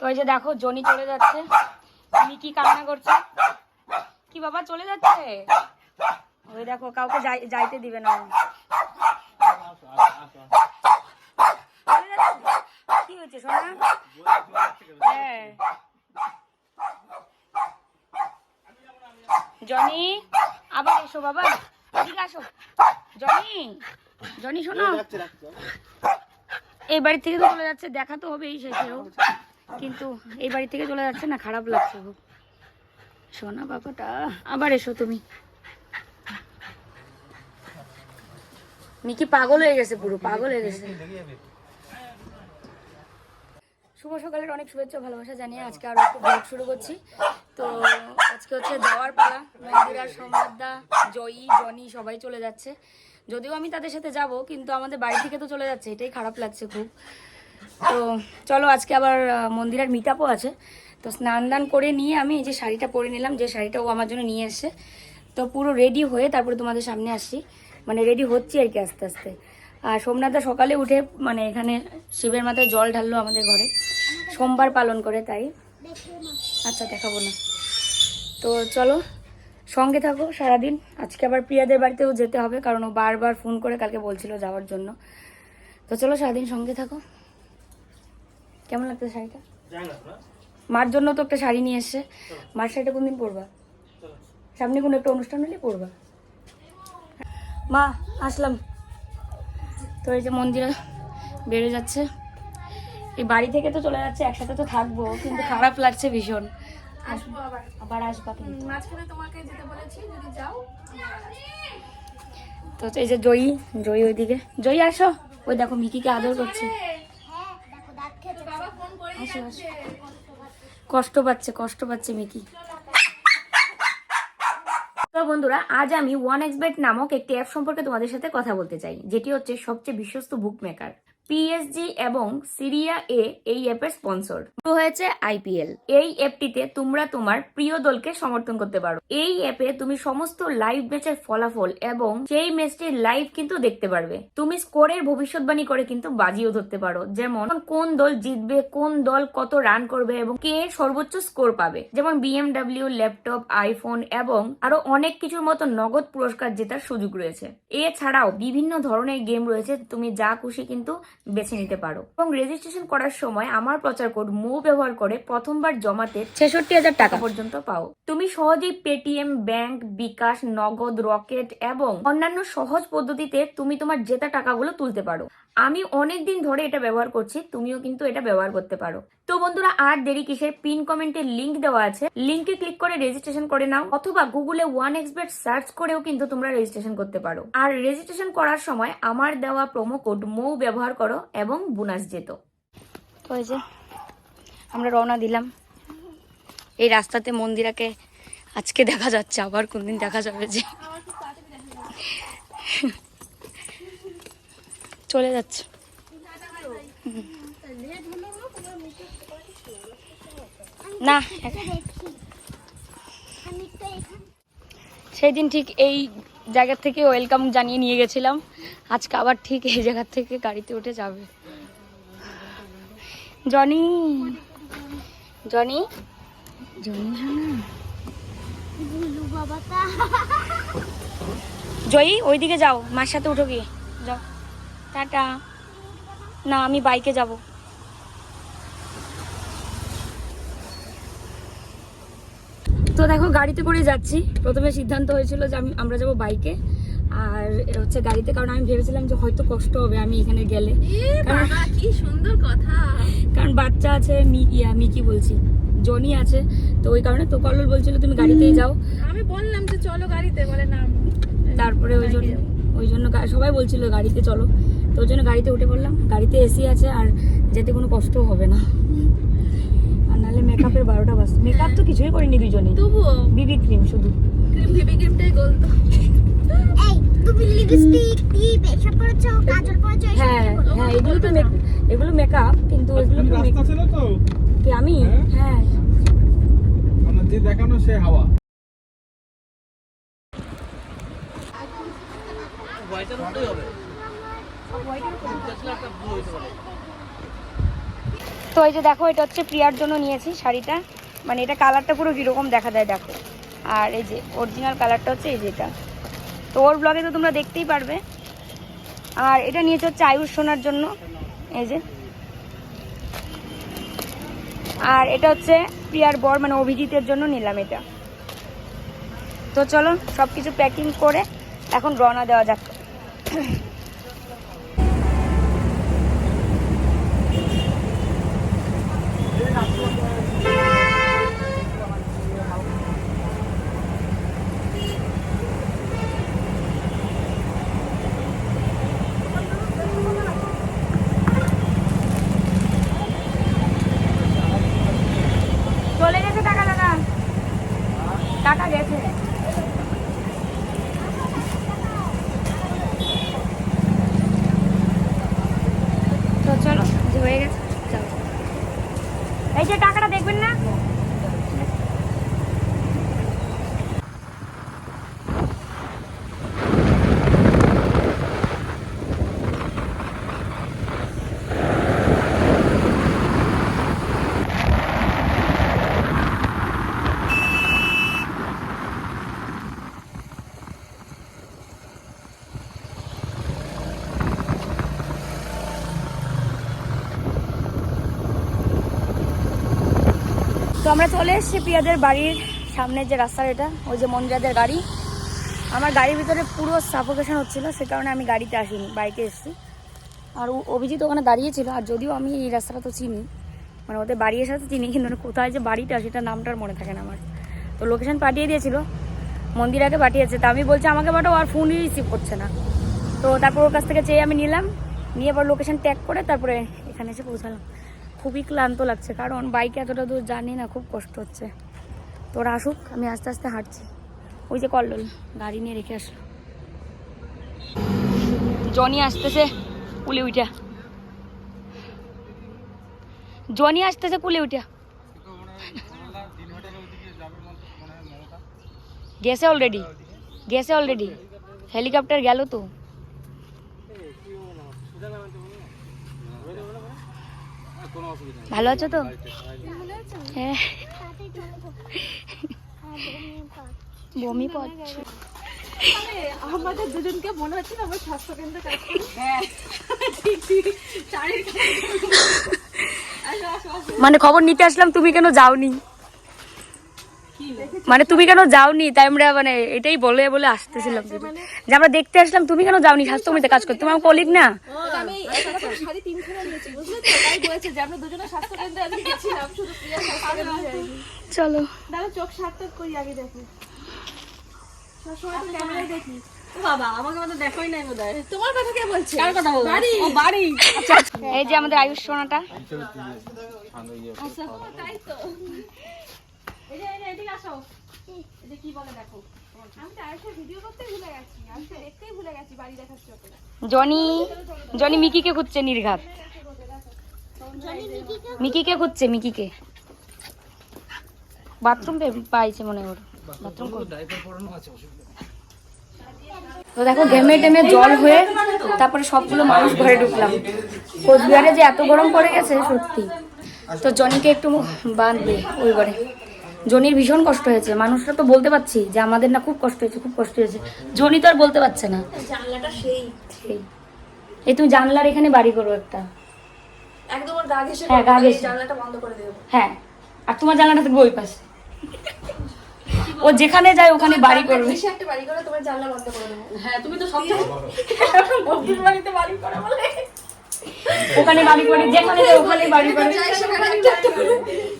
তো এই যে দেখো জনি চলে যাচ্ছে। মিকি কান্না করছে? কি বাবা চলে যাচ্ছে? ওই দেখো কাউকে যাইতে দিবে না? কি হয়েছে সোনা? হ্যাঁ। জনি আবার এসো বাবা এদিকে আসো। জনি জনি শোনো। এই বাড়ি থেকে তো চলে যাচ্ছে দেখা তো হবেই শেষেও কিন্তু এই বাড়ি থেকে চলে যাচ্ছে না, খারাপ লাগছে খুব। শোনা বাবাটা, আবার এসো তুমি। মিকি পাগল হয়ে গেছে পুরো, পাগল হয়ে গেছে। শুভ সকালের অনেক শুভেচ্ছা ভালোবাসা জানিয়ে আজকে আরও একটু ব্লগ শুরু করছি। তো আজকে হচ্ছে যাওয়ার পালা, মন্দিরা সম্রাদা জয়ী, জনি সবাই চলে যাচ্ছে। যদিও আমি তাদের সাথে যাব, কিন্তু আমাদের বাড়ি থেকে তো চলে যাচ্ছে, এটাই খারাপ লাগছে খুব। তো চলো আজকে আবার মন্দিরের মিট আছে। তো স্নান দান করে নিয়ে আমি এই যে শাড়িটা পরে নিলাম, যে শাড়িটা ও আমার জন্য নিয়ে এসছে। তো পুরো রেডি হয়ে তারপরে তোমাদের সামনে আসছি। মানে রেডি হচ্ছি আর কি আস্তে আস্তে। আর সোমনাথদা সকালে উঠে মানে এখানে শিবের মাথায় জল ঢাললো আমাদের ঘরে। সোমবার পালন করে তাই। আচ্ছা দেখাবো না। তো চলো, সঙ্গে থাকো সারাদিন। আজকে আবার প্রিয়াদের বাড়িতেও যেতে হবে, কারণ ও বারবার ফোন করে কালকে বলছিল যাওয়ার জন্য। তো চলো সারাদিন সঙ্গে থাকো। কেমন লাগছে শাড়িটা? মার জন্য তো একটা শাড়ি নিয়ে এসছে। মার শাড়িটা কোনদিন পরবা? সামনে কোনো একটা অনুষ্ঠান হলে পরবা। মা আসলাম। তো এই যে মন্দিরে বেড়ে যাচ্ছে। এই বাড়ি থেকে তো চলে যাচ্ছে একসাথে তো থাকব কিন্তু খারাপ লাগছে ভীষণ। আসব আবার। আবার আসবা কিন্তু তোমাকে যেতে বলেছি যদি যাও। তো এই যে জয়ী জয়ী ওইদিকে। জয়ী আসো। ওই দেখো মিকিকে আদর করছে। কষ্ট পাচ্ছে কষ্ট পাচ্ছে মিকি। তো বন্ধুরা, আজ আমি ওয়ান এক্সবেট নামক একটি অ্যাপ সম্পর্কে তোমাদের সাথে কথা বলতে চাই, যেটি হচ্ছে সবচেয়ে বিশ্বস্ত বুক মেকার পিএসজি এবং সিরিয়া এ এই অ্যাপের স্পন্সর শুরু হয়েছে আইপিএল এই অ্যাপটিতে তোমরা তোমার প্রিয় দলকে সমর্থন করতে পারো। এই অ্যাপে তুমি সমস্ত লাইভ ম্যাচের ফলাফল এবং সেই ম্যাচটির লাইভ কিন্তু দেখতে পারবে। তুমি স্কোরের ভবিষ্যৎবাণী করে কিন্তু বাজিও ধরতে পারো। যেমন, কোন দল জিতবে, কোন দল কত রান করবে এবং কে সর্বোচ্চ স্কোর পাবে। যেমন বিএমডাব্লিউ ল্যাপটপ আইফোন এবং আরও অনেক কিছুর মতো নগদ পুরস্কার জেতার সুযোগ রয়েছে। এছাড়াও বিভিন্ন ধরনের গেম রয়েছে। তুমি যা খুশি কিন্তু বেছে নিতে পারো। এবং রেজিস্ট্রেশন করার সময় আমার প্রচার কোড মো ব্যবহার করে প্রথমবার জমাতে ছেষট্টি হাজার টাকা। পর্যন্ত পাও। তুমি সহজেই পেটিএম ব্যাংক বিকাশ নগদ রকেট এবং অন্যান্য সহজ পদ্ধতিতে তুমি তোমার জেতা টাকাগুলো তুলতে পারো। আমি অনেক দিন ধরে এটা ব্যবহার করছি, তুমিও কিন্তু এটা ব্যবহার করতে পারো। তো বন্ধুরা, আর দেরি কিসের? পিন কমেন্টে লিংক দেওয়া আছে। লিঙ্কে ক্লিক করে রেজিস্ট্রেশন করে নাও, অথবা গুগলে ওয়ান এক্সবেট সার্চ করেও কিন্তু তোমরা রেজিস্ট্রেশন করতে পারো। আর রেজিস্ট্রেশন করার সময় আমার দেওয়া প্রোমো কোড মৌ ব্যবহার করো এবং বোনাস যেত এই যে, আমরা রওনা দিলাম। এই রাস্তাতে মন্দিরাকে আজকে দেখা যাচ্ছে, আবার কোনদিন দেখা যাবে যে আমার খুব তাড়াতাড়ি দেখা যাবে চলে যাচ্ছে। না তোমার মুখে না আমি তো এখানে সেই দিন ঠিক এই জায়গা থেকে ওয়েলকাম জানিয়ে নিয়ে গেছিলাম। আজকে আবার ঠিক এই জায়গা থেকে গাড়িতে উঠে যাবে। Johnny Johnny Johnny. জয়ী, ওইদিকে যাও, মার সাথে উঠো গিয়ে। যাও। টাটা। না আমি বাইকে যাব। তো দেখো গাড়িতে করে যাচ্ছি। প্রথমে সিদ্ধান্ত হয়েছিল যে আমি আমরা যাব বাইকে। আর হচ্ছে গাড়িতে কারণ আমি ভেবেছিলাম যে হয়তো কষ্ট হবে আমি এখানে গেলে। কি সুন্দর কথা। কারণ বাচ্চা আছে মি ইয়া মিকি বলছি। জনি আছে। তো ওই কারণে তো কল্লোল বলছিল তুমি গাড়িতেই যাও। আমি বললাম যে চলো গাড়িতে বলে না তারপরে ওই জন্য ওই জন্য সবাই বলছিল গাড়িতে চলো। তো ওই জন্য গাড়িতে উঠে পড়লাম। গাড়িতে এসি আছে আর যেতে কোনো কষ্ট হবে না। আর নাহলে মেকআপের বারোটা বাজ মেকআপ তো কিছুই করিনি দুজনেই। তবুও? বিবি ক্রিম শুধু। ক্রিম বেবি ক্রিমটাই গোল তো। এই তুমি লিপস্টিক টিপ এসব করেছ? কাজল করেছ? এসব হ্যাঁ হ্যাঁ এগুলো তো এগুলো মেকআপ কিন্তু এগুলো তো ছিল তো? কি আমি? হ্যাঁ। মানে যে দেখানো সে হাওয়া। তো তো এই যে দেখো, এটা হচ্ছে প্রিয়ার জন্য নিয়েছি শাড়িটা। মানে এটা কালারটা পুরো কীরকম দেখা যায় দেখো। আর এই যে অরিজিনাল কালারটা হচ্ছে এই যেটা তো ওর ব্লগে তো তোমরা দেখতেই পারবে। আর এটা নিয়েছে হচ্ছে আয়ুষ সোনার জন্য। এই যে। আর এটা হচ্ছে প্রিয়ার বর মানে অভিজিতের জন্য নিলাম এটা। তো চলো সব কিছু প্যাকিং করে এখন রওনা দেওয়া যাক চলে গেছে টাকা লাগা টাকা গেছে তো চলো যে হয়ে গেছে চলো এই যে টাকাটা দেখবেন না তো আমরা চলে এসেছি প্রিয়াদের বাড়ির সামনের যে রাস্তা এটা, ওই যে মন্দিরাদের গাড়ি। আমার গাড়ির ভিতরে পুরো সাফোকেশন হচ্ছিল, সে কারণে আমি গাড়িতে আসিনি, বাইকে এসেছি। আর অভিজিৎ ওখানে দাঁড়িয়েছিল, আর যদিও আমি এই রাস্তাটা তো চিনি মানে ওদের বাড়ি এসে তো চিনি, কিন্তু কোথায় যে বাড়িটা সেটা নামটার মনে থাকে না আমার। তো লোকেশন পাঠিয়ে দিয়েছিল, মন্দিরাকে পাঠিয়েছে, তা আমি বলছি, আমাকে পাঠাও, আর ফোনই রিসিভ করছে না। তো তারপর ওর কাছ থেকে চেয়ে আমি নিলাম, নিয়ে আবার লোকেশন ট্যাগ করে তারপরে এখানে এসে পৌঁছালাম। খুবই ক্লান্ত লাগছে, কারণ বাইকে এতটা দূর জানি না, খুব কষ্ট হচ্ছে। তো ওরা আসুক, আমি আস্তে আস্তে হাঁটছি। ওই যে কল্লোল, গাড়ি নিয়ে রেখে আসলো। জনি আসতেছে কুলে উঠা। জনি আসতেছে কুলে উঠা। গেছে অলরেডি গেছে অলরেডি। হেলিকপ্টার গেল তো কোনো অসুবিধা নেই ভালো আছো তো? হ্যাঁ। বমি পাচ্ছি। আমাদের দুজনকে মনে হচ্ছে না আমার স্বাস্থ্য কেন্দ্রে কাজ করি। হ্যাঁ। মানে খবর নিতে আসলাম তুমি কেন যাওনি? মানে তুমি কেন যাওনি? তাই আমরা মানে এটাই বলে বলে আসতেছিলাম যে আমরা দেখতে আসলাম তুমি কেন যাওনি? স্বাস্থ্যমিতে কাজ করতে। তোমার কলিগ না? চলো। চোখ সার্থক করি আগে দেখো। সবসময় তো ক্যামেরায় দেখি। ও বাবা আমাকে মতো দেখোই নাই বোধ তোমার কথা কে বলছে? কার কথা বলছো বাড়ি। ও বাড়ি। এই যে আমাদের আয়ুষ সোনাটা। আচ্ছা তাই তো। এই যে এদিকে আসো। এই যে কি বলে দেখো? আমি তো আরেকটা ভিডিও করতে ভুলে গেছি। আমি তো দেখতেই ভুলে গেছি বাড়ি দেখার চোখে জনি জনি মিকিকে খুঁজছে নির্ঘাত। মিকিকে খুঁজছে মিকিকে। বাথরুম পাইছে মনে হয় বাথরুম তো দেখো ঘেমে টেমে জল হয়ে তারপরে সবগুলো মানুষ ঘরে ঢুকলাম। কোচবিহারে যে এত গরম পড়ে গেছে সত্যি। তো জনিকে একটু বাঁধবে ওই ঘরে। জনির ভীষণ কষ্ট হয়েছে। মানুষরা তো বলতে পারছি যে আমাদের না খুব কষ্ট হয়েছে খুব কষ্ট হয়েছে। জনি তো আর বলতে পারছে না। জানলাটা সেই। সেই। এই তুমি জানলার এখানে বাড়ি করো একটা। একদম ওর গা ঘেসে হ্যাঁ। জানলাটা বন্ধ করে দেবো। হ্যাঁ। আর তোমার জানলাটা থাকবে ওই পাশে। ও যেখানে যায় ওখানে বাড়ি করবে। একটা বাড়ি করে তোমার জানলা বন্ধ করে দেবো। হ্যাঁ তুমি তো সব বাড়িতে বাড়ি করে বলে। ওখানে বাড়ি করে যেখানে যায় ওখানে বাড়ি করে।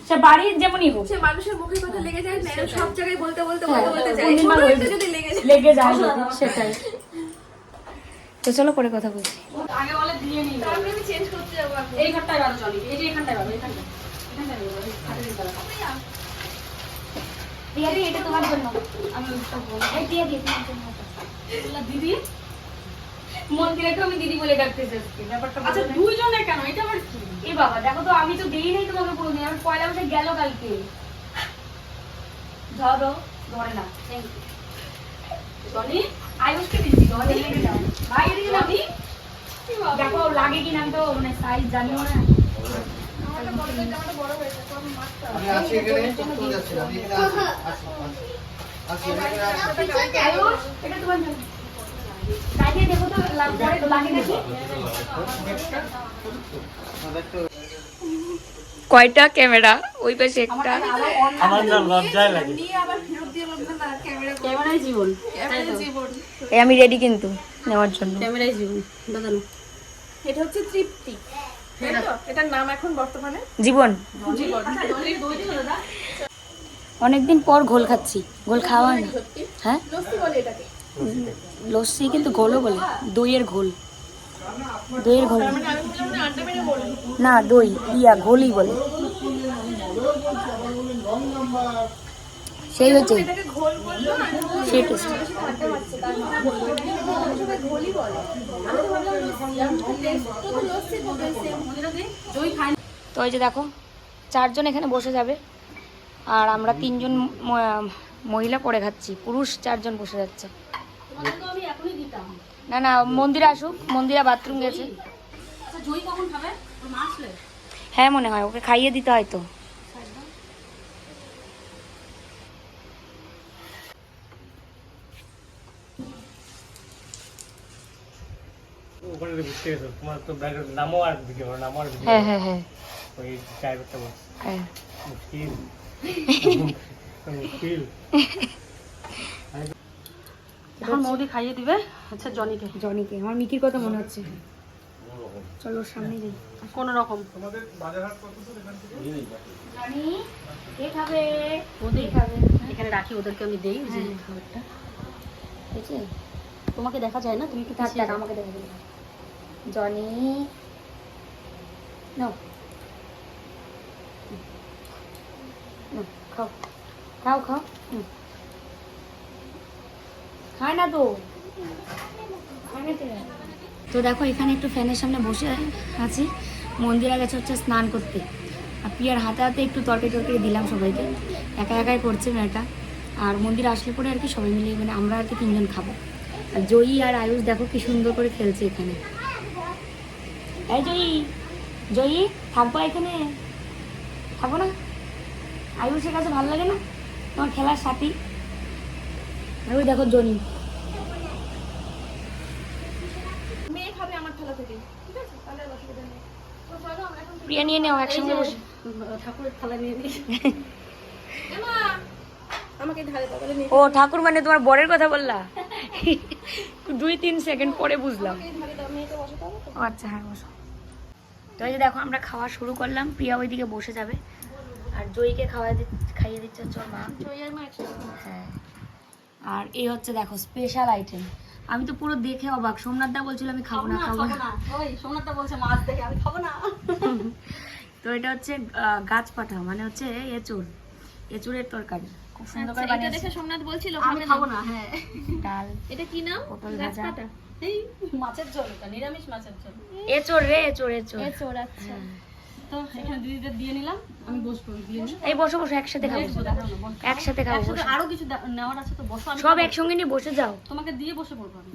সে বাড়ির যেমনই হোক। সে মানুষের মুখে কথা লেগে যায় না সব জায়গায় বলতে বলতে হ্যাঁ, বলতে বলতে যায় হয়ে যদি লেগে যায়। লেগে যায় সেটাই। তো চলো পরে কথা বলছি। তারপরে আমি চেঞ্জ করতে যাব এই ঘরটায় ভালো চলে। এই যে এখানটায় ভালো এখানটায়। এখানটায় ভালো। দিয়া এটা তোমার জন্য। আমি ওইটা বলব। এই দিয়া দি, তোমার জন্য। দিদি মন্দিরেকে আমি দিদি বলে ডাকতেছি আজকে ব্যাপারটা আচ্ছা দুইজনে কেন এটা আবার কি এ বাবা দেখো তো আমি তো দেই নাই তোমাকে পুরো দিন আমি পয়লা বসে গেল কালকে ধরো ধরে না থ্যাংক ইউ জনি আয়ুষকে দিচ্ছি ধরে লেগে যাও ভাই এদিকে যাবি দেখো লাগে কিনা আমি তো মানে সাইজ জানিও না আমি আছি কয়টা ক্যামেরা? ওই পাশে একটা। আমার না লজ্জায় লাগে। জীবন এই আমি রেডি কিন্তু নেওয়ার জন্য। ক্যামেরাই জীবন দাদা এটা হচ্ছে তৃপ্তি। এটার নাম এখন বর্তমানে? জীবন। জীবন। অনেকদিন পর ঘোল খাচ্ছি। ঘোল খাওয়া না। হ্যাঁ? বলে এটাকে। লস্যি কিন্তু ঘোলও বলে, দইয়ের ঘোল। দইয়ের ঘোল। না, দই, ইয়া, ঘোলই বলে। সেই হচ্ছে। তো ওই যে দেখো, চারজন এখানে বসে যাবে, আর আমরা তিনজন মহিলা পরে খাচ্ছি, পুরুষ চারজন বসে যাচ্ছে। না না মন্দিরে আসুক মন্দিরে বাথরুম গেছে আচ্ছা হ্যাঁ মনে হয় ওকে খাইয়ে দিতে হয় তো। হ্যাঁ হ্যাঁ হ্যাঁ। হ্যাঁ। মুশকিল। এখন মৌদি খাইয়ে দিবে আচ্ছা জনিকে। জনিকে। আমার মিকির কথা মনে হচ্ছে। চলো ওর সামনে যাই। কোন রকম জনি। কে খাবে? ওদের। খাবে? এখানে রাখি ওদেরকে আমি দেই যে খাবারটা। বুঝছে তোমাকে দেখা যায় না? তুমি কি থাক থাক আমাকে দেখা দিল জনি। নাও। নাও, খাও। খাও খাও। হুম। খায় না তো? তো। দেখো, এখানে একটু ফ্যানের সামনে বসে আছি। মন্দিরে গেছে হচ্ছে স্নান করতে। আর পিয়ার হাতে হাতে একটু তরকারি টরকারি দিলাম সবাইকে। একা একাই করছে মেয়েটা। আর মন্দিরে আসলে পরে আর কি সবাই মিলে মানে আমরা আর কি তিনজন খাব। আর জয়ী আর আয়ুষ দেখো কি সুন্দর করে খেলছে এখানে। এই জয়ী জয়ী থাকব এখানে। থাকব না। আয়ুষের কাছে ভালো লাগে না? তোমার খেলার সাথী। আর দেখো জনি মেয়ে খাবে আমার থালা থেকে ঠিক আছে তাহলে আর অসুবিধা নেই তো চলো আমরা এখন প্রিয়া নিয়ে নেও একসঙ্গে বসে। ঠাকুরের থালা নিয়ে ও ঠাকুর মানে তোমার বরের কথা বললা? দুই তিন সেকেন্ড পরে বুঝলাম। আচ্ছা হ্যাঁ বসো। তো এই যে দেখো আমরা খাওয়া শুরু করলাম। প্রিয়া ওইদিকে বসে যাবে। আর জয়ীকে খাওয়া দি- খাইয়ে দিচ্ছে হচ্ছে ওর মা। হ্যাঁ। আর এই হচ্ছে দেখো স্পেশাল আইটেম আমি তো পুরো দেখে অবাক। সোমনাথ দা বলছিল আমি খাব না খাব না ওই সোমনাথটা বলছে মাছ দেখে আমি খাব না। তো এটা হচ্ছে আহ, গাছ পাঠা মানে হচ্ছে এঁচুর এঁচুরের তরকারি। খুব সুন্দর করে এটা বানিয়েছে। দেখে সোমনাথ বলছিল আমি খাব না। হ্যাঁ। ডাল। এটা কি নাম? এই মাছের ঝোল এটা নিরামিষ মাছের ঝোল। এঁচুর রে এঁচুর এঁচুর এ চোর। আচ্ছা। তো এখানে দিদিদের দিয়ে নিলাম আমি বসবো দিয়ে এই বসো বসো একসাথে খাব বসবো, দাঁড়াও না, বসো। একসাথে খাব বসো। আরও কিছু নেওয়ার আছে তো বসো সব একসঙ্গে নিয়ে বসে যাও। তোমাকে দিয়ে বসে পড়ব আমি।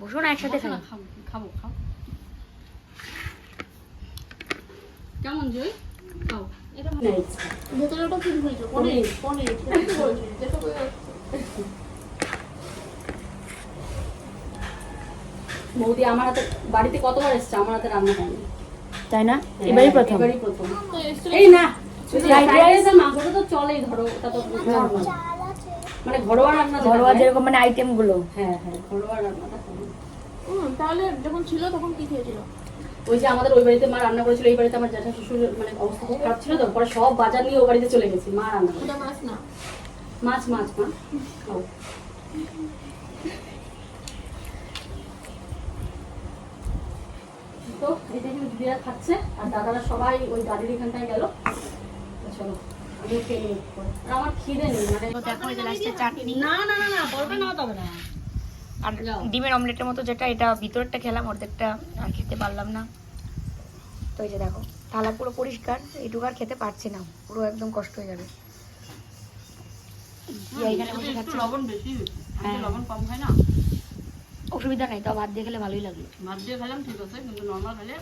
বসো না একসাথে খাব। খাব খাব খাও কেমন জয় খাও। ভেতরে ওটা কি হয়েছে পনির পনির। বৌদি আমার হাতে বাড়িতে কতবার এসছে? আমার হাতে রান্না হয়নি। তাই না? এবারই প্রথম। এবারই প্রথম। এই না তো চলেই ধরো ওটা তো আছে। মানে ঘরোয়া রান্না ঘরোয়া হয়। যেরকম মানে আইটেমগুলো হ্যাঁ হ্যাঁ ঘরোয়া রান্নাটা। তাহলে যখন ছিল তখন কি খেয়েছিল? ওই যে আমাদের ওই বাড়িতে মা রান্না করেছিল এই বাড়িতে আমার জ্যাঠা শ্বশুর মানে অবস্থা খুব খারাপ ছিল তো পরে সব বাজার নিয়ে ও বাড়িতে চলে গেছি মা রান্না করে। মাছ না? মাছ মাছ মা। খাও তো এটা কিন্তু দিদিরা খাচ্ছে আর দাদারা সবাই ওই গাড়ির এখানটায় গেল। চলো আমার খিদে নেই মানে দেখো এই যে লাস্টে চাটনি। না না না না পরোটা নেওয়া তবে না। আর ডিমের অমলেটের মতো যেটা এটা ভিতরটা খেলাম অর্ধেকটা আর খেতে পারলাম না। তো এই যে দেখো থালা পুরো পরিষ্কার এইটুকু আর খেতে পারছি না পুরো একদম কষ্ট হয়ে যাবে। হ্যাঁ। লবণ কম না। অসুবিধা নাই তাও ভাত দিয়ে খেলে ভালোই লাগল। ভাত দিয়ে খেলাম ঠিক আছে কিন্তু নর্মাল খেলে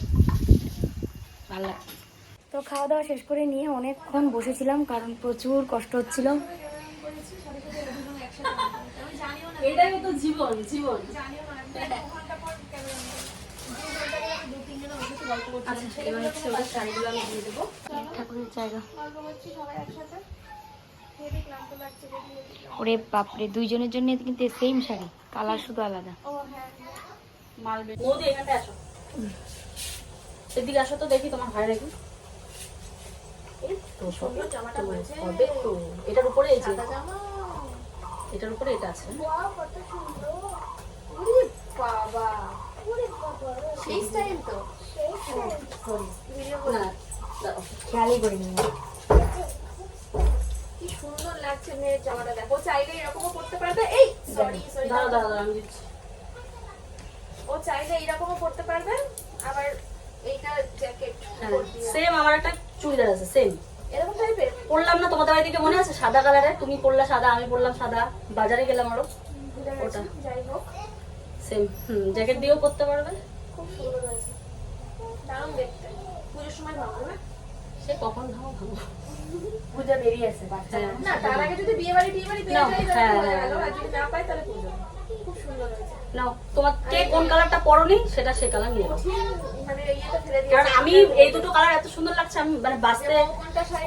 ভালো লাগছে তো খাওয়া দাওয়া শেষ করে নিয়ে অনেকক্ষণ বসেছিলাম কারণ প্রচুর কষ্ট হচ্ছিল। এটাই তো জীবন জীবন। আচ্ছা এবার হচ্ছে ওদের শাড়িগুলো আমি দিয়ে দেবো। ঠাকুরের জায়গা। ওরে বাপরে দুইজনের জন্য কিন্তু সেম শাড়ি। কালার শুধু আলাদা। মালবে। এখানটা আসো। এদিকে আসো তো দেখি তোমার হয় নাকি। তো এটার উপরে এই যে এটার উপরে এটা আছে। খেয়ালই করিনি কি সুন্দর লাগছে মেয়ের জামাটা দেখো চাইলে এরকমও পড়তে পারবে। এই সরি সরি দাঁড়াও দাঁড়াও, আমি দিচ্ছি। ও চাইলে এরকমও পড়তে পারবে আবার এইটা জ্যাকেট সেম আমার একটা চুড়িদার আছে সেম এরকম টাইপের পরলাম না তোমাদের বাড়ি থেকে মনে আছে? সাদা কালারের তুমি পরলা সাদা আমি পরলাম সাদা। বাজারে গেলাম আরও। ওটা। যাই হোক। সেম হুম জ্যাকেট দিয়েও পরতে পারবে। খুব সুন্দর হয়েছে। দারুণ দেখতে। পুজোর সময় ভালো না? সে কখন ভাবো ভাবো পূজা দেরি আছে বাচ্চা হ্যাঁ না তার আগে যদি বিয়ে বাড়ি টিয়ে বাড়ি পেয়ে যাই হ্যাঁ, তাহলে হয়ে হ্যাঁ, আর যদি না পাই তাহলে পুজো। খুব সুন্দর হয়েছে। নাও তোমার কে কোন কালারটা পরনি সেটা সে কালার নিয়ে নাও। মানে ইয়েটা ফেলে কারণ আমি এই দুটো কালার এত সুন্দর লাগছে আমি মানে বাঁচতে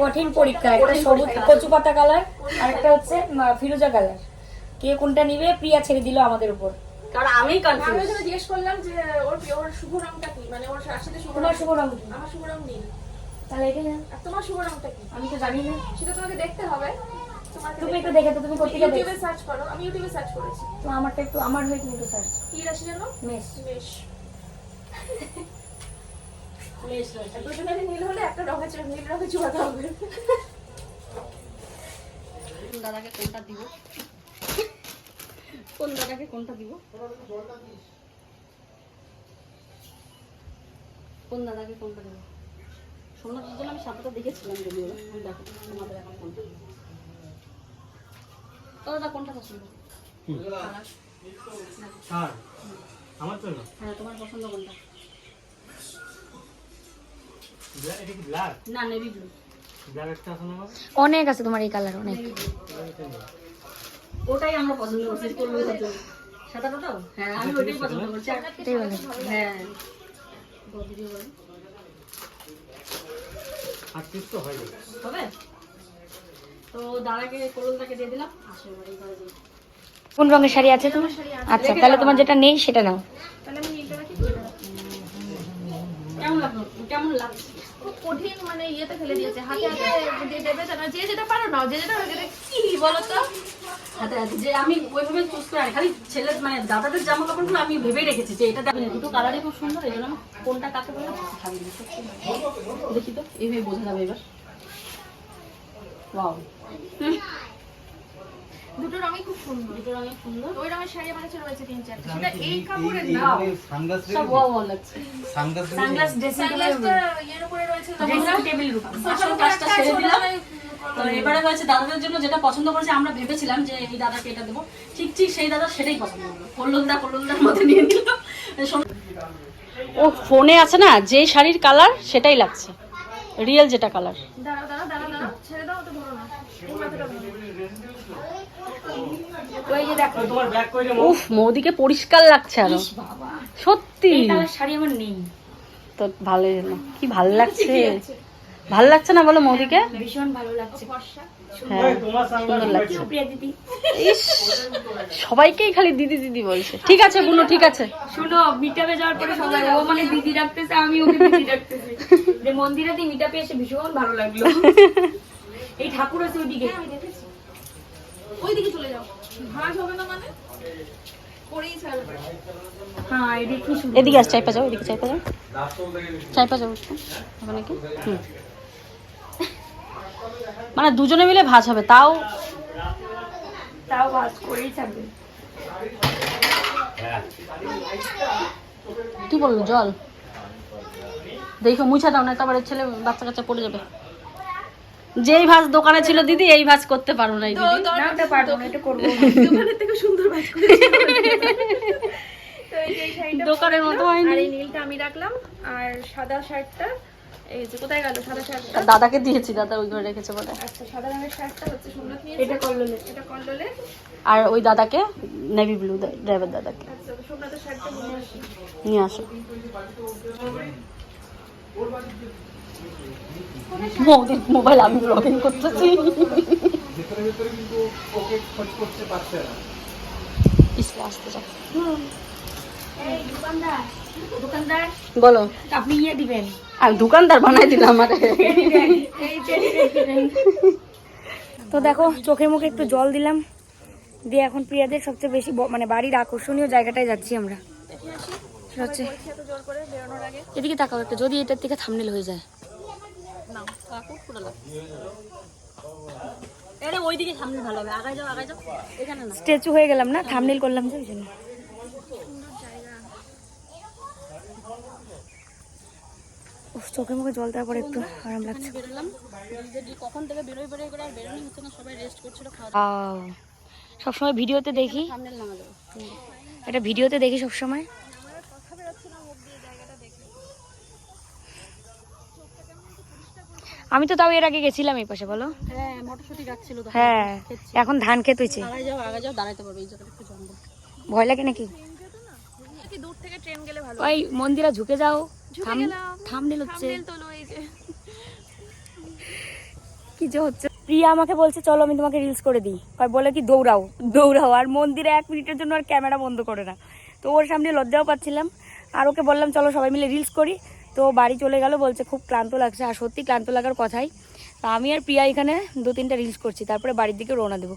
কঠিন পরীক্ষা একটা সবুজ কচু পাতা কালার আর একটা হচ্ছে ফিরোজা কালার। কে কোনটা নিবে প্রিয়া ছেড়ে দিল আমাদের উপর। কারণ আমি আমি কনফিউজ জিজ্ঞেস করলাম যে ওর ওর শুভ রংটা কি? মানে ওর সাথে শুভ রং শুভ রং আমার শুভ রং তাহলে এটা তোমার শুভ রংটা কি? আমি তো জানি না। সেটা তোমাকে দেখতে হবে। তুমি একটু দেখে তো তুমি পত্রিকা ইউটিউবে সার্চ করো আমি ইউটিউবে সার্চ করেছি। তো আমারটা একটু আমার হয়ে তুমি একটু সার্চ কি রাশি জানো? দুজনেরই নীল হলে একটা রঙে চো- নীল রঙে চুয়াতে হবে। দাদাকে কোনটা দিব? কোন দাদাকে কোনটা দিব? কোন দাদাকে কোনটা দেবো? আমি সাতটা দেখেছিলাম যদিও। দেখো তোমাদের এখন কোনটা কোনটা পছন্দ? আমার। জন্য হ্যাঁ তোমার পছন্দ কোনটা? ব্ল্যাক এটা কি ব্ল্যাক? না নেভি ব্লু। ব্ল্যাক একটা আছে না আমার অনেক আছে তোমার এই কালার অনেক। ওটাই আমরা পছন্দ করছি সাদাটা তো হ্যাঁ আমি ওটাই পছন্দ করছি। আর হ্যাঁ। আর তো হয়ে হবে? তো দাদাকে কলমটাকে দিয়ে দিলাম আসো এবার এইবারে দিই। কোন রঙের শাড়ি আছে তোমার? আচ্ছা তাহলে তোমার যেটা নেই সেটা নাও। তাহলে আমি নীলটা রাখি কেমন লাগল? কেমন লাগছে? খুব কঠিন মানে ইয়েতে ফেলে দিয়েছে। হাতে হাতে দিয়ে দেবে জানা যে যেটা পারো না যে যেটা কি বলো তো হাতে হাতে যে আমি ওইভাবে চুজ করে খালি ছেলে মানে দাদাদের জামা কাপড়গুলো আমি ভেবেই রেখেছি যে এটা দেখেন দুটো কালারই খুব সুন্দর এই জন্য আমি কোনটা কাকে বলে। দেখি তো এইভাবে বোঝা যাবে এবার। ওয়াও দুটো রঙই খুব সুন্দর। দুটো রঙের সুন্দর। ওই রঙের শাড়ি আমার কাছে রয়েছে তিন চারটে সেটা এই কাপড়ের না। সানগ্লাস সব ওয়াও ওয়াও লাগছে। সানগ্লাস সানগ্লাস ড্রেসিং ইয়ের উপরে রয়েছে ড্রেসিং টেবিল উপর। আসল কাজটা সেরে দিলাম। তো এবারে হয়েছে দাদাদের জন্য যেটা পছন্দ করেছে আমরা ভেবেছিলাম যে এই দাদাকে এটা দেবো। ঠিক ঠিক সেই দাদা সেটাই পছন্দ করল। কল্লন্দা কল্লন্দার মধ্যে নিয়ে নিলাম ও ফোনে আছে না যে শাড়ির কালার সেটাই লাগছে। রিয়েল যেটা কালার দাঁড়াও দাঁড়াও দাঁড়াও দাঁড়াও ছেড়ে দাও তো ধরো না এই মাথাটা ধরো। ওই যে দেখো। তোমার ব্যাগ করে দেবো উফ মৌদিকে পরিষ্কার লাগছে আরও। সত্যি। এই কালার শাড়ি আমার নেই। তো ভালো কি ভালো লাগছে? ভালো লাগছে না বলো মৌদিকে? ভীষণ ভালো লাগছে। হ্যাঁ সবাইকেই খালি দিদি দিদি বলছে। ঠিক আছে বুনু ঠিক আছে। শুনো মিটাপে যাওয়ার পরে সবাই ও মানে দিদি রাখতেছে আমি ওকে দিদি রাখতেছি যে মন্দিরাতে মিটাপে এসে ভীষণ ভালো লাগল। এই ঠাকুর আছে ওইদিকে। ওইদিকে চলে যাও। ভাঁজ হবে না মানে? হ্যাঁ এদিকে কি সুন্দর। এদিকে আস চাইপা যাও এদিকে চাইপা যাও চাইপা যাও। হবে নাকি? হুম। মানে দুজনে মিলে ভাজ হবে তাও? তাও বাস করেই থাকবে কি বলল জল? দেখো মুছা দাও না তারপরে ছেলে বাচ্চা কাচ্চা পড়ে যাবে। যেই ভাজ দোকানে ছিল দিদি এই ভাজ করতে না দিদি। পারব না এটা করব দোকানের থেকে সুন্দর ভাঁজ দোকানের মতো আর এই নীলটা আমি রাখলাম আর সাদা শার্টটা এই যে কোথায় গেল সাদা শার্টটা? দাদাকে দিয়েছি দাদা ওই ঘরে রেখেছে বলে। আচ্ছা সাদা রঙের শার্টটা হচ্ছে সোমনাথ নিয়ে এটা কল্লোলে এটা কন্ডলে আর ওই দাদাকে নেভি ব্লু ড্রাইভার দাদাকে। আচ্ছা সোমনাথের শার্টটা নিয়ে আসি। নিয়ে আসো। মোবাইল আমি ব্লগিং করতেছি। ভিতরে ভিতরে কিন্তু ওকে খোঁজ করতে পারছে না পিছলে আসতে যাও। এই দোকানদার দোকানদার বলো। আপনি ইয়ে দিবেন। আর দোকানদার বানাই দিলাম আমার। তো দেখো চোখে মুখে একটু জল দিলাম। দিয়ে এখন প্রিয়াদের সবচেয়ে বেশি মানে বাড়ির আকর্ষণীয় জায়গাটায় যাচ্ছি আমরা। হচ্ছে এত জোর করে বেরোনোর আগে। এদিকে তাকাও একটা যদি এটার থেকে থামনেল হয়ে যায়। না কাকু পুরো এরে ওইদিকে সামনে ভালো হবে আগায় যাও আগায় যাও। এখানে না। স্ট্যাচু হয়ে গেলাম না থামনেল করলাম যে ওই জন্য। চোখে মুখে জল দেওয়ার পরে একটু আরাম লাগছে। বেরোলাম। যে কখন থেকে বেরোই বেরোই করে আর বেরোনি হচ্ছে না সবাই রেস্ট করছিল খাওয়া সবসময় ভিডিওতে দেখি। এটা ভিডিওতে দেখি সবসময়। আমি তো তাও এর আগে গেছিলাম এই পাশে বলো। হ্যাঁ মটরশুটি গাছ ছিল হ্যাঁ এখন ধান খেত হয়েছে আগায় যাও আগায় যাও দাঁড়াইতে পারবে এই জায়গাটা একটু জঙ্গল। ভয় লাগে নাকি? দূর থেকে ট্রেন গেলে ভালো। ওই মন্দিরা ঝুঁকে যাও। থামনেল হচ্ছে। কি যে হচ্ছে। প্রিয়া আমাকে বলছে চলো আমি তোমাকে রিলস করে দিই। আর বলে কি দৌড়াও দৌড়াও। আর মন্দিরে এক মিনিটের জন্য আর ক্যামেরা বন্ধ করে না। তো ওর সামনে লজ্জাও পাচ্ছিলাম। আর ওকে বললাম চলো সবাই মিলে রিলস করি। তো বাড়ি চলে গেল বলছে খুব ক্লান্ত লাগছে। আর সত্যি ক্লান্ত লাগার কথাই তা আমি আর প্রিয়া এখানে দু তিনটা রিলস করছি তারপরে বাড়ির দিকে রওনা দেবো।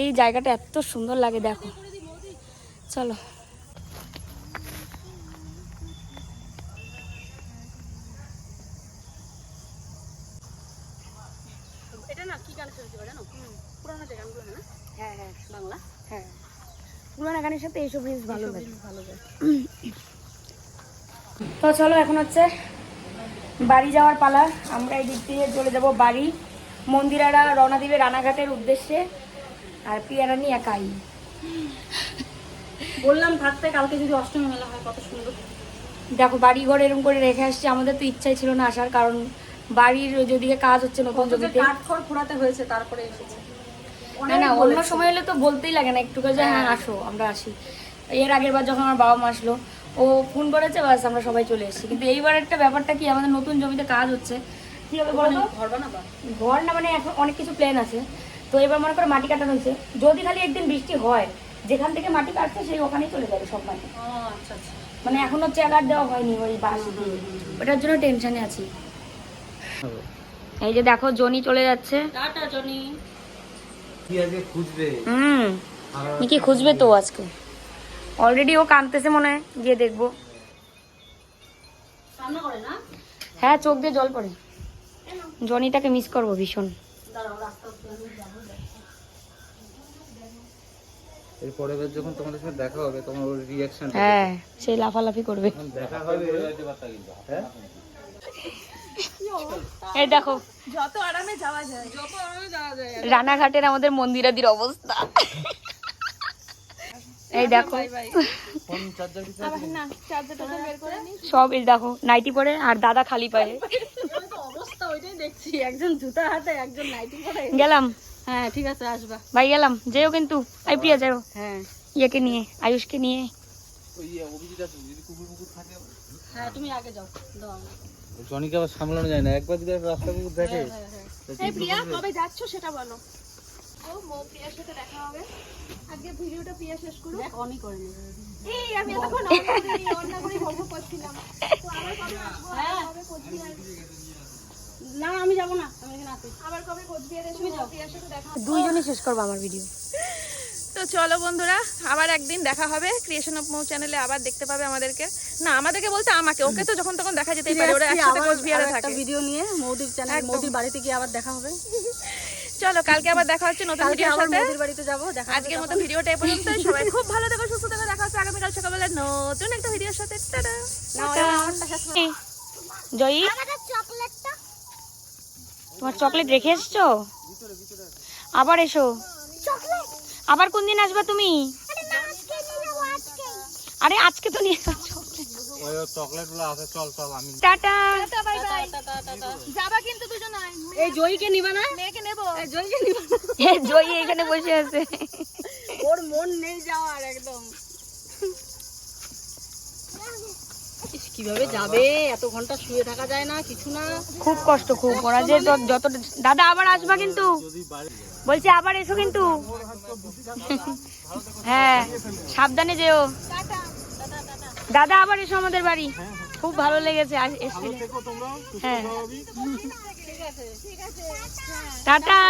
এই জায়গাটা এত সুন্দর লাগে দেখো। চলো। হয় হ্যাঁ। বাংলা? হ্যাঁ। পুরানো গানের সাথে এইসব রিলস ভালো লাগে। ভালো তো চলো এখন হচ্ছে বাড়ি যাওয়ার পালা। আমরা এই দিক দিয়ে চলে যাব বাড়ি। মন্দিরারা রওনা দিবে রানাঘাটের উদ্দেশ্যে। আর পিয়ারানি একাই। বললাম থাকতে কালকে যদি অষ্টমী মেলা হয় কত সুন্দর। দেখো বাড়ি ঘর এরকম করে রেখে আসছি। আমাদের তো ইচ্ছাই ছিল না আসার কারণ বাড়ির যেদিকে কাজ হচ্ছে নতুন জমিতে কাঠ খড় ফোড়াতে হয়েছে তারপরে এসেছে। না না অন্য সময় হলে তো বলতেই লাগে না একটু যে হ্যাঁ আসো আমরা আসি। এর আগের বার যখন আমার বাবা মা আসলো ও ফোন করেছে বাস আমরা সবাই চলে এসেছি। কিন্তু এইবার একটা ব্যাপারটা কি আমাদের নতুন জমিতে কাজ হচ্ছে। কি হবে বলো ঘর বানাবা? ঘর না মানে এখন অনেক কিছু প্ল্যান আছে। তো এবার মনে করো মাটি কাটানো হয়েছে। যদি খালি একদিন বৃষ্টি হয় যেখান থেকে মাটি কাটছে সেই ওখানেই চলে যাবে সব মাটি। আচ্ছা আচ্ছা। মানে এখনও চেগার দেওয়া হয়নি ওই বাস দিয়ে। ওটার জন্য টেনশনে আছি। এই যে দেখো জনি চলে যাচ্ছে। Tata Johnny. কি আগে খুঁজবে? হুম। কি খুঁজবে তো আজকে? অলরেডি ও কাঁদতেছে মনে হয়। গিয়ে দেখব। সামনে করে না? হ্যাঁ চোখ দিয়ে জল পড়ে। জনিটাকে মিস করব ভীষণ। এর পরের যখন তোমাদের সাথে দেখা হবে তোমার ওর রিয়াকশন হ্যাঁ সেই লাফালাফি করবে। দেখা হবে হ্যাঁ? এই দেখো। যত আরামে যাওয়া যায় যত আরামে যাওয়া যায়। রানাঘাটের আমাদের মন্দিরাদির অবস্থা। করে নি। সব এই দেখো নাইটি পরে আর দাদা খালি পায়ে। অবস্থা ওইটাই দেখছি একজন জুতা হাতে একজন নাইটি পরে। গেলাম। হ্যাঁ ঠিক আছে আসবা। ভাই গেলাম। যেও কিন্তু আই প্রিয়া যাও। হ্যাঁ। ইয়েকে নিয়ে আয়ুষকে নিয়ে। থাকে। হ্যাঁ তুমি আগে যাও দাও জনিকে আবার সামলানো যায় না। একবার যদি রাস্তা কুকুর দেখে এই প্রিয়া কবে যাচ্ছ সেটা বলো। ও মো প্রিয়ার সাথে দেখা হবে। আজকে ভিডিওটা প্রিয়া শেষ করুক। দেখ করে এই আমি এতক্ষণ অন্য করে ভোগ করছিলাম। তো আবার কবে আসব? কবে কোচবিহার? না আমি যাব না। আমি এখানে আছি। আবার কবে কোচবিহার এসে প্রিয়ার সাথে দেখা দুইজনই শেষ করব আমার ভিডিও তো চলো বন্ধুরা আবার একদিন দেখা হবে। ক্রিয়েশন অফ মৌ চ্যানেলে আবার দেখতে পাবে আমাদেরকে। না আমাদেরকে বলতে আমাকে। ওকে তো যখন তখন দেখা যেতেই পারে। ওরা একসাথে কোচবিহারে থাকে। ভিডিও নিয়ে মৌদির চ্যানেল মৌদির বাড়িতে গিয়ে আবার দেখা হবে। চলো কালকে আবার দেখা হচ্ছে নতুন ভিডিওর সাথে বাড়িতে যাব আজকের মতো ভিডিওটা এ পর্যন্ত সবাই খুব ভালো থেকো সুস্থ থেকো দেখা হচ্ছে আগামীকাল সকালবেলা নতুন একটা ভিডিওর সাথে। টাটা। জয়ী? আমাদের চকলেটটা? তোমার চকলেট রেখে এসছো? আবার এসো। চকলেট? আবার কোন দিন আসবা তুমি? আরে আজকে নিয়ে যাব আজকে আরে আজকে তো নিয়ে ও ওই চকলেট আছে চল চল আমি টাটা। Bye bye. যাবা কিন্তু দুজন। এই জয়ীকে নিবা না? মেয়েকে নেব। জয়ীকে নিবা এ জয়ী এখানে বসে আছে। ওর মন নেই যাওয়ার একদম। কীভাবে যাবে? এত ঘণ্টা শুয়ে থাকা যায় না কিছু না। খুব কষ্ট খুব। ওরা যে যত- যত দাদা আবার আসবা কিন্তু। বলছি আবার এসো কিন্তু। হ্যাঁ সাবধানে যেও। দাদা আবার এসো আমাদের বাড়ি। খুব ভালো লেগেছে এসছিলে। হ্যাঁ। টাটা।